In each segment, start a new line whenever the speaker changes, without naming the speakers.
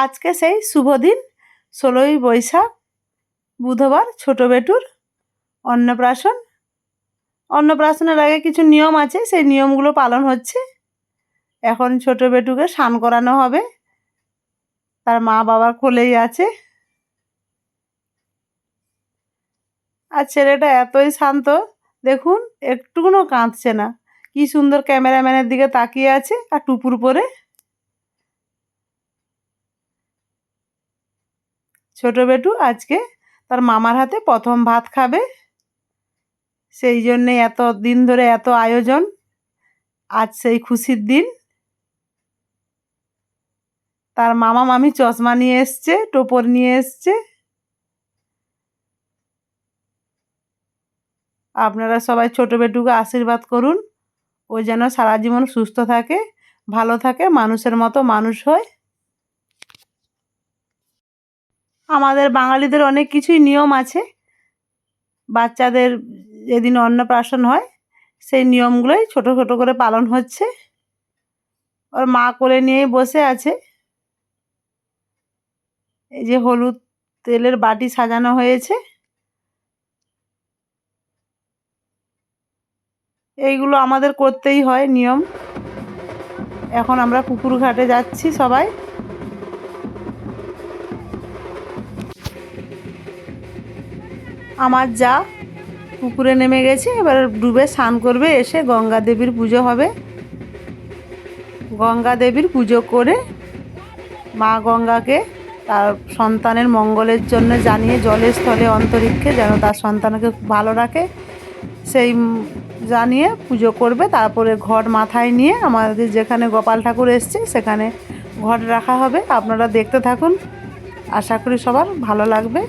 আজকে সেই শুভ দিন। ষোলোই বৈশাখ, বুধবার, ছোটো বেটুর অন্নপ্রাশন। অন্নপ্রাশনের আগে কিছু নিয়ম আছে, সেই নিয়মগুলো পালন হচ্ছে। এখন ছোট বেটুকে স্নান করানো হবে। তার মা বাবার কোলেই আছে। আর ছেলেটা এতই শান্ত, দেখুন, একটুকুনও কাঁদছে না। কি সুন্দর ক্যামেরাম্যানের দিকে তাকিয়ে আছে, আর টুপুর পরে ছোট বেটু আজকে তার মামার হাতে প্রথম ভাত খাবে। সেই জন্যে এত দিন ধরে এত আয়োজন, আজ সেই খুশির দিন। তার মামা মামি চশমা নিয়ে এসছে, টোপর নিয়ে এসছে। আপনারা সবাই ছোট বেটুকে আশীর্বাদ করুন। ও যেন সারা জীবন সুস্থ থাকে, ভালো থাকে, মানুষের মতো মানুষ হয়। আমাদের বাঙালিদের অনেক কিছুই নিয়ম আছে। বাচ্চাদের যেদিন অন্নপ্রাশন হয়, সেই নিয়মগুলোই ছোট ছোট করে পালন হচ্ছে। ওর মা কোলে নিয়েই বসে আছে। এই যে হলুদ তেলের বাটি সাজানো হয়েছে। এইগুলো আমাদের করতেই হয় নিয়ম। এখন আমরা পুকুর ঘাটে যাচ্ছি সবাই। আমার যা পুকুরে নেমে গেছে, এবার ডুবে স্নান করবে, এসে গঙ্গা দেবীর পুজো হবে। গঙ্গা দেবীর পুজো করে মা গঙ্গাকে তার সন্তানের মঙ্গলের জন্য জানিয়ে জলের স্থলে অন্তরিক্ষে যেন তার সন্তানকে ভালো রাখে, সেই জানিয়ে পুজো করবে। তারপরে ঘট মাথায় নিয়ে আমাদের যেখানে গোপাল ঠাকুর এসছে, সেখানে ঘট রাখা হবে। আপনারা দেখতে থাকুন। আশা করি সবার ভালো লাগবে।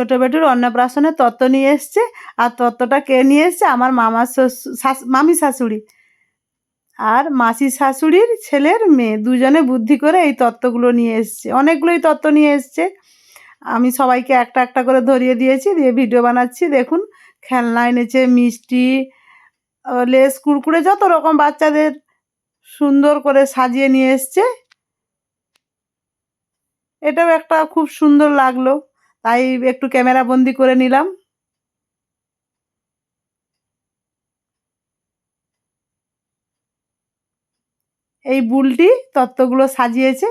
ছোট বেটুর অন্নপ্রাশনের তত্ত্ব নিয়ে এসছে। আর তত্ত্বটা কে নিয়ে এসছে? আমার মামার মামি শাশুড়ি। আর মাসি শাশুড়ির ছেলের মেয়ে। দুজনে বুদ্ধি করে এই তত্ত্বগুলো নিয়ে এসছে। অনেকগুলোই তত্ত্ব নিয়ে এসছে। আমি সবাইকে একটা একটা করে ধরিয়ে দিয়েছি। দিয়ে ভিডিও বানাচ্ছি। দেখুন, খেলনা এনেছে, মিষ্টি লেস, কুরকুরে, যত রকম বাচ্চাদের সুন্দর করে সাজিয়ে নিয়ে এসছে। এটাও একটা খুব সুন্দর লাগল। তাই একটু ক্যামেরা বন্দি করে নিলাম। এই বুলটি তত্ত্বগুলো সাজিয়েছে।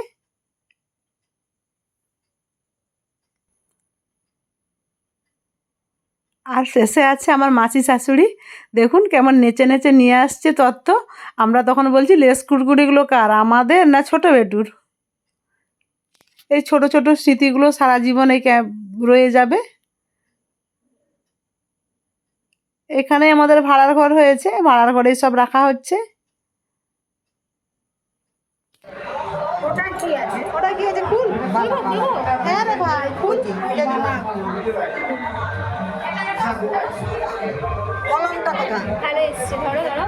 আর শেষে আছে আমার মাসি শাশুড়ি। দেখুন কেমন নেচে নেচে নিয়ে আসছে তত্ত্ব। আমরা তখন বলছি, লেস কুড়কুড়িগুলো কার, আমাদের না ছোট বেটুর? এই ছোট ছোট স্মৃতিগুলো সারা জীবন রয়ে যাবে। এখানে আমাদের ভাড়ার ঘর হয়েছে ভাড়ার ঘরে সব রাখা হচ্ছে।
ওটা কি আছে?
ওটা কি আছে? ফুল? হ্যাঁ রে ভাই ফুল।
কলমটা কোথায়?
তাহলে এসছে ধরো ধরো।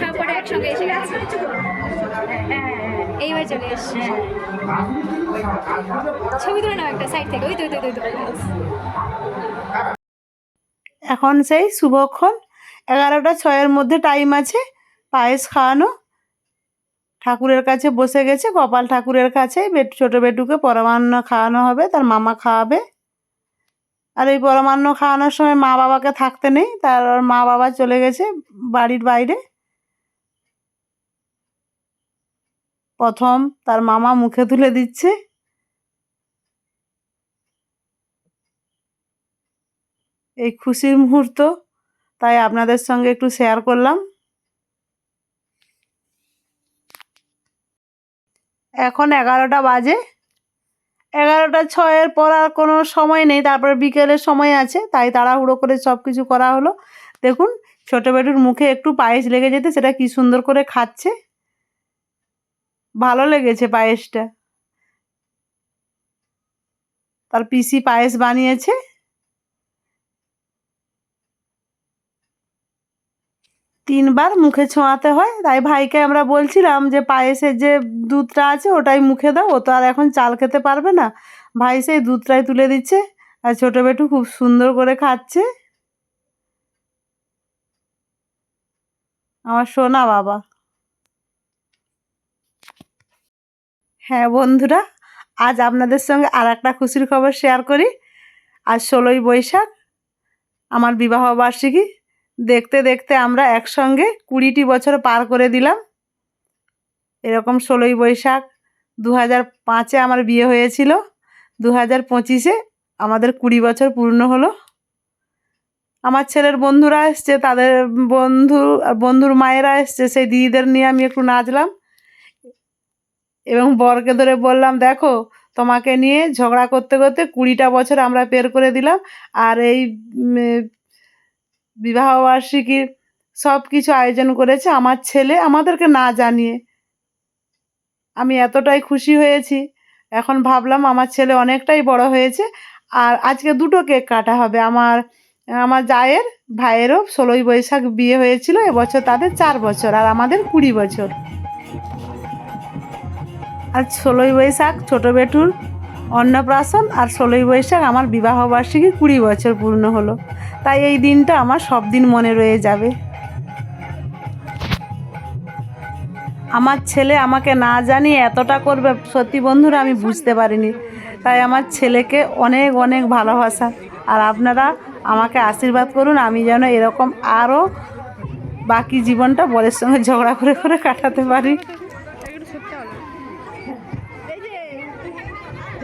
সব একসঙ্গে এসে হ্যাঁ এইবার চলে এসছে। ছবি তুলে নাও একটা সাইড থেকে। ওই তো ওই তো
এখন সেই শুভক্ষণ এগারোটা ছয়ের মধ্যে টাইম আছে, পায়েস খাওয়ানো। ঠাকুরের কাছে বসে গেছে, গোপাল ঠাকুরের কাছে। ছোটো বেটুকে পরমান্ন খাওয়ানো হবে, তার মামা খাওয়াবে। আর এই পরমান্ন খাওয়ানোর সময় মা বাবাকে থাকতে নেই, তার মা বাবা চলে গেছে বাড়ির বাইরে। প্রথম তার মামা মুখে তুলে দিচ্ছে। এই খুশির মুহূর্ত, তাই আপনাদের সঙ্গে একটু শেয়ার করলাম। এখন এগারোটা বাজে। এগারোটা ছয়ের পর আর কোনো সময় নেই, তারপরে বিকেলের সময় আছে, তাই তাড়াহুড়ো করে সব কিছু করা হলো। দেখুন, ছোটো বেটুর মুখে একটু পায়েস লেগে যেতে, সেটা কি সুন্দর করে খাচ্ছে। ভালো লেগেছে পায়েসটা। তার পিসি পায়েস বানিয়েছে। তিনবার মুখে ছোঁয়াতে হয়, তাই ভাইকে আমরা বলছিলাম যে পায়েসের যে দুধটা আছে ওটাই মুখে দাও, ও তো আর এখন চাল খেতে পারবে না। ভাই সেই দুধটাই তুলে দিচ্ছে আর ছোটো বেটু খুব সুন্দর করে খাচ্ছে। আমার সোনা বাবা। হ্যাঁ বন্ধুরা, আজ আপনাদের সঙ্গে আর একটা খুশির খবর শেয়ার করি। আজ ষোলোই বৈশাখ, আমার বিবাহ বার্ষিকী। দেখতে দেখতে আমরা একসঙ্গে কুড়িটি বছর পার করে দিলাম। এরকম ষোলোই বৈশাখ দু হাজার পাঁচে আমার বিয়ে হয়েছিল দু হাজার পঁচিশে আমাদের কুড়ি বছর পূর্ণ হলো। আমার ছেলের বন্ধুরা এসছে, তাদের বন্ধু, বন্ধুর মায়েরা এসছে, সেই দিদিদের নিয়ে আমি একটু নাচলাম। এবং বরকে ধরে বললাম, দেখো, তোমাকে নিয়ে ঝগড়া করতে করতে কুড়িটা বছর আমরা পের করে দিলাম। আর এই বিবাহবার্ষিকীর সব কিছু আয়োজন করেছে আমার ছেলে। আমাদেরকে না জানিয়ে আমি এতটাই খুশি হয়েছি। এখন ভাবলাম আমার ছেলে অনেকটাই বড় হয়েছে। আর আজকে দুটো কেক কাটা হবে। আমার আমার জায়ের ভাইয়েরও ষোলোই বৈশাখ বিয়ে হয়েছিল। এবছর তাদের চার বছর আর আমাদের কুড়ি বছর। আর ষোলোই বৈশাখ ছোটো বেটুর অন্নপ্রাশন আর ষোলোই বৈশাখ আমার বিবাহবার্ষিকী কুড়ি বছর পূর্ণ হলো। তাই এই দিনটা আমার সব দিন মনে রয়ে যাবে। আমার ছেলে আমাকে না জানিয়ে এতটা করবে, সত্যি বন্ধুরা আমি বুঝতে পারিনি। তাই আমার ছেলেকে অনেক অনেক ভালোবাসা। আর আপনারা আমাকে আশীর্বাদ করুন, আমি যেন এরকম আরও বাকি জীবনটা বরের সঙ্গে ঝগড়া করে করে কাটাতে পারি।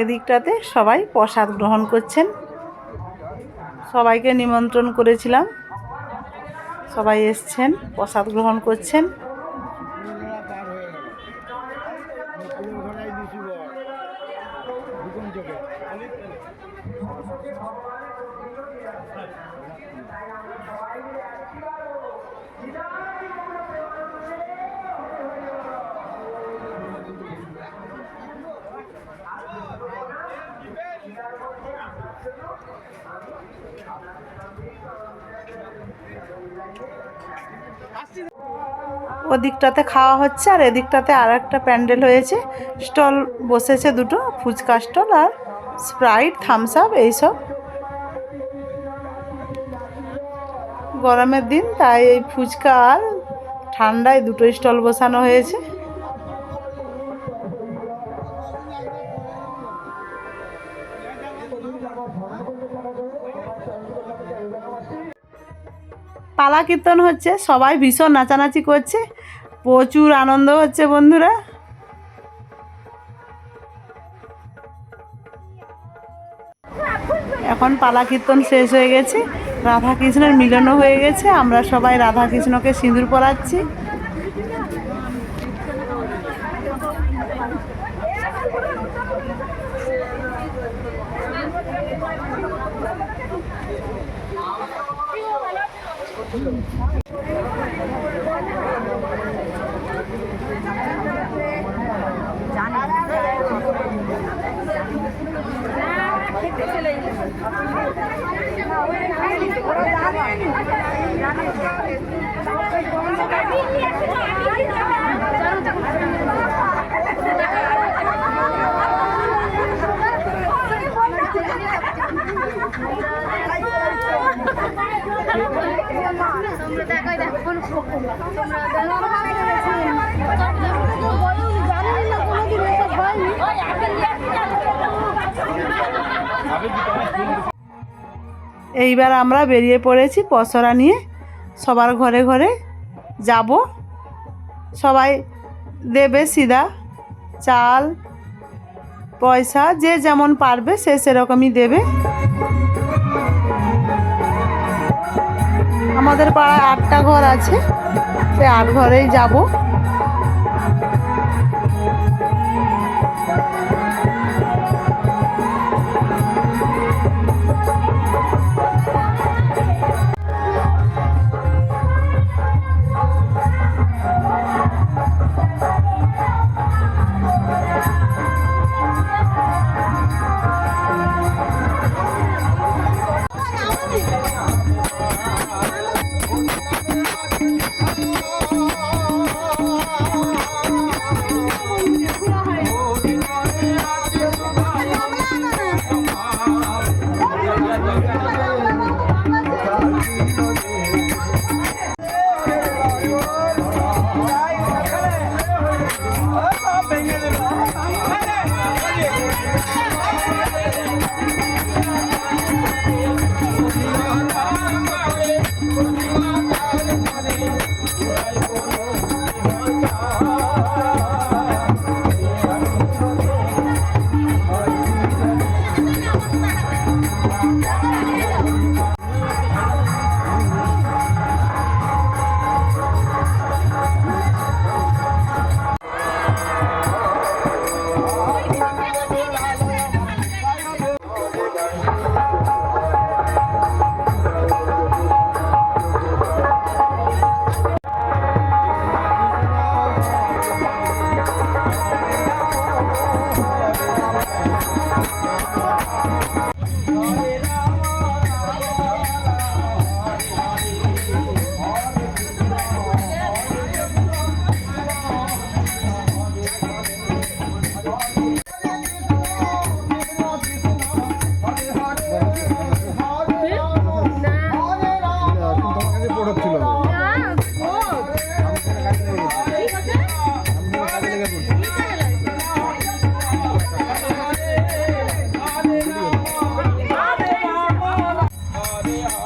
এদিকটাতে সবাই প্রসাদ গ্রহণ করছেন। সবাইকে নিমন্ত্রণ করেছিলাম। সবাই এসছেন প্রসাদ গ্রহণ করছেন। ওদিকটাতে খাওয়া হচ্ছে আর এদিকটাতে আর একটা প্যান্ডেল হয়েছে। স্টল বসেছে দুটো, ফুচকা স্টল আর স্প্রাইট থামস আপ এইসব। গরমের দিন তাই এই ফুচকা আর ঠান্ডায় দুটো স্টল বসানো হয়েছে। পালা কীর্তন হচ্ছে, সবাই ভীষণ নাচানাচি করছে। প্রচুর আনন্দ হচ্ছে বন্ধুরা। এখন পালা কীর্তন শেষ হয়ে গেছে। রাধাকৃষ্ণের মিলনও হয়ে গেছে। আমরা সবাই রাধাকৃষ্ণকে সিঁদুর পরাচ্ছি। এইবার আমরা বেরিয়ে পড়েছি পসরা নিয়ে। সবার ঘরে ঘরে যাব। সবাই দেবে সিধা, চাল, পয়সা, যে যেমন পারবে সে সেরকমই দেবে। আমাদের পাড়ায় আটটা ঘর আছে সে আট ঘরেই যাব। Thank Iya.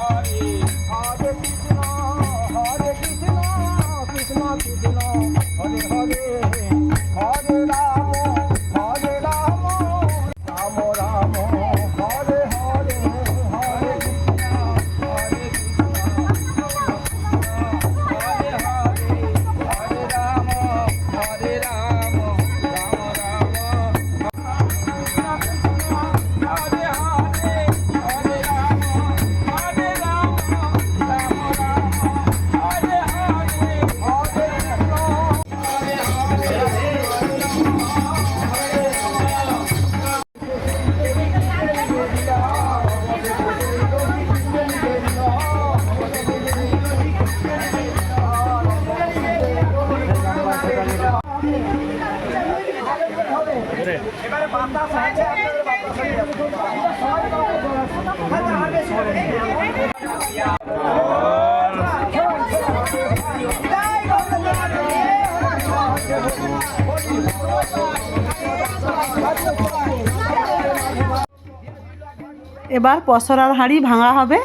এবার পসরার হাঁড়ি ভাঙা হবে।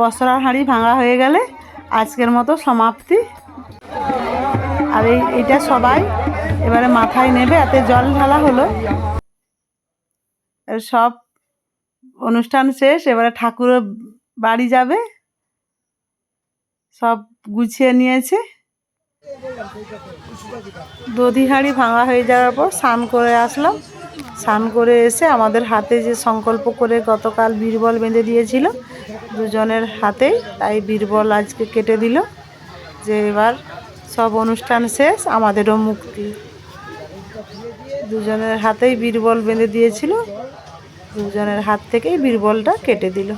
পসরার হাঁড়ি ভাঙা হয়ে গেলে আজকের মতো সমাপ্তি। আর এই এটা সবাই এবারে মাথায় নেবে, এতে জল ঢালা হলো। সব অনুষ্ঠান শেষ, এবারে ঠাকুরের বাড়ি যাবে। সব গুছিয়ে নিয়েছে। দধি হাঁড়ি ভাঙা হয়ে যাওয়ার পর স্নান করে আসলাম। স্নান করে এসে আমাদের হাতে যে সংকল্প করে গতকাল বীরবল বেঁধে দিয়েছিল, দুজনের হাতেই তাই বীরবল আজকে কেটে দিল যে এবার সব অনুষ্ঠান শেষ, আমাদেরও মুক্তি। দুজনের হাতেই বীরবল বেঁধে দিয়েছিল, দুজনের হাত থেকেই বীরবলটা কেটে দিল।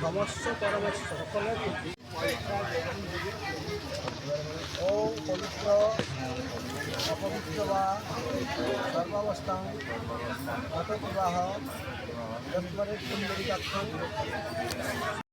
সমস্ত পরমেশ সকলের প্রতি ও পবিত্র অপবিত্র বা সর্বাবস্থান গত বিবাহ যত্নের পুণ্ডরিকাক্ষ